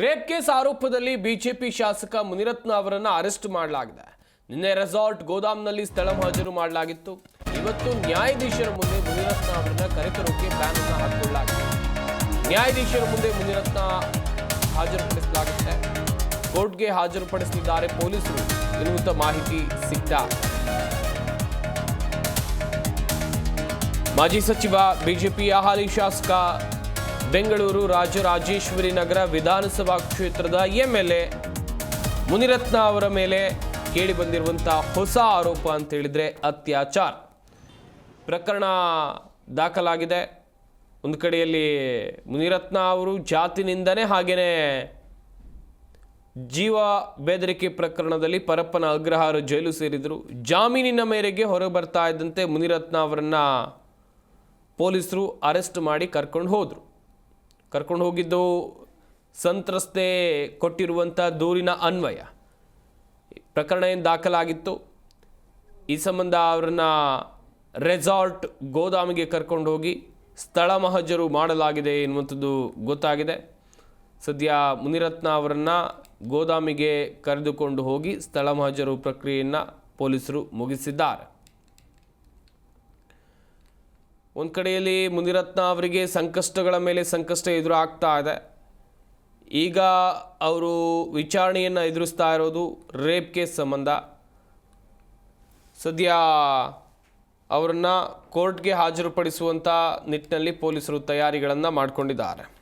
Rape case ಆರೋಪದಲ್ಲಿ BJP ಶಾಸಕ ಮುನಿರತ್ನ ಅವರನ್ನು ಅರೆಸ್ಟ್ ಮಾಡಲಾಗಿದೆ. ನಿನ್ನೆ ರೆಸಾರ್ಟ್ ಗೋದಾಮ್ನಲ್ಲಿ ಸ್ಥಳ ಹಾಜರು ಮಾಡಲಾಗಿತ್ತು. ಇವತ್ತು ನ್ಯಾಯಾಧೀಶರ ಮುಂದೆ ಮುನಿರತ್ನ ಅವರನ್ನ ಕರೆತರೋಕೆ ಬ್ಯಾನ್ ಅನ್ನು ಹಾಕಿಕೊಳ್ಳಲಾಗಿದೆ. ನ್ಯಾಯಾಧೀಶರ ಮುಂದೆ ಮುನಿರತ್ನ ಹಾಜರುಪಡಿಸಲಾಗುತ್ತೆ. ಕೋರ್ಟ್ಗೆ ಹಾಜರುಪಡಿಸಲಿದ್ದಾರೆ ಪೊಲೀಸರು. ಎನ್ನುವಂತ ಮಾಹಿತಿ ಸಿಗ್ತಾ ಮಾಜಿ ಸಚಿವ, ಬಿಜೆಪಿಯ ಹಾಲಿ ಶಾಸಕ ಬೆಂಗಳೂರು ರಾಜರಾಜೇಶ್ವರಿ ನಗರ ವಿಧಾನಸಭಾ ಕ್ಷೇತ್ರದ ಎಂಎಲ್ಎ ಮುನಿರತ್ನ ಅವರ ಮೇಲೆ ಕೇಳಿ ಬಂದಿರುವಂತಹ ಹೊಸ ಆರೋಪ ಅಂತ ಹೇಳಿದ್ರೆ ಅತ್ಯಾಚಾರ. ಪ್ರಕರಣ ದಾಖಲಾಗಿದೆ. ಒಂದು ಕಡೆಯಲ್ಲಿ ಮುನಿರತ್ನ ಅವರು ಜಾತಿನಿಂದನೇ ಹಾಗೆಯೇ ಜೀವ ಬೆದರಿಕೆ ಪ್ರಕರಣದಲ್ಲಿ ಪರಪ್ಪನ ಅಗ್ರಹಾರ ಜೈಲು ಸೇರಿದರು. ಜಾಮೀನಿನ ಮೇರೆಗೆ ಹೊರಗೆ ಬರ್ತಾ ಇದ್ದಂತೆ ಮುನಿರತ್ನ ಅವರನ್ನು ಪೊಲೀಸರು ಅರೆಸ್ಟ್ ಮಾಡಿ ಕರ್ಕೊಂಡು ಹೋದರು. ಕರ್ಕೊಂಡು ಹೋಗಿದ್ದು ಸಂತ್ರಸ್ತೆ ಕೊಟ್ಟಿರುವಂಥ ದೂರಿನ ಅನ್ವಯ. ಪ್ರಕರಣ ಏನು ದಾಖಲಾಗಿತ್ತು? ಈ ಸಂಬಂಧ ಅವರನ್ನ ರೆಸಾರ್ಟ್ ಗೋದಾಮಿಗೆ ಕರ್ಕೊಂಡು ಹೋಗಿ ಸ್ಥಳ ಮಹಜರು ಮಾಡಲಾಗಿದೆ ಎನ್ನುವಂಥದ್ದು ಗೊತ್ತಾಗಿದೆ. ಸದ್ಯ ಮುನಿರತ್ನ ಅವರನ್ನು ಗೋದಾಮಿಗೆ ಕರೆದುಕೊಂಡು ಹೋಗಿ ಸ್ಥಳ ಮಹಜರು ಪ್ರಕ್ರಿಯೆಯನ್ನು ಪೊಲೀಸರು ಮುಗಿಸಿದ್ದಾರೆ. ಒಂದು ಕಡೆಯಲ್ಲಿ ಮುನಿರತ್ನ ಅವರಿಗೆ ಸಂಕಷ್ಟಗಳ ಮೇಲೆ ಸಂಕಷ್ಟ ಎದುರಾಗ್ತಾ ಇದೆ. ಈಗ ಅವರು ವಿಚಾರಣೆಯನ್ನು ಎದುರಿಸ್ತಾ ಇರೋದು ರೇಪ್ ಕೇಸ್ ಸಂಬಂಧ. ಸದ್ಯ ಅವರನ್ನು ಕೋರ್ಟ್ಗೆ ಹಾಜರುಪಡಿಸುವಂಥ ನಿಟ್ಟಿನಲ್ಲಿ ಪೊಲೀಸರು ತಯಾರಿಗಳನ್ನು ಮಾಡಿಕೊಂಡಿದ್ದಾರೆ.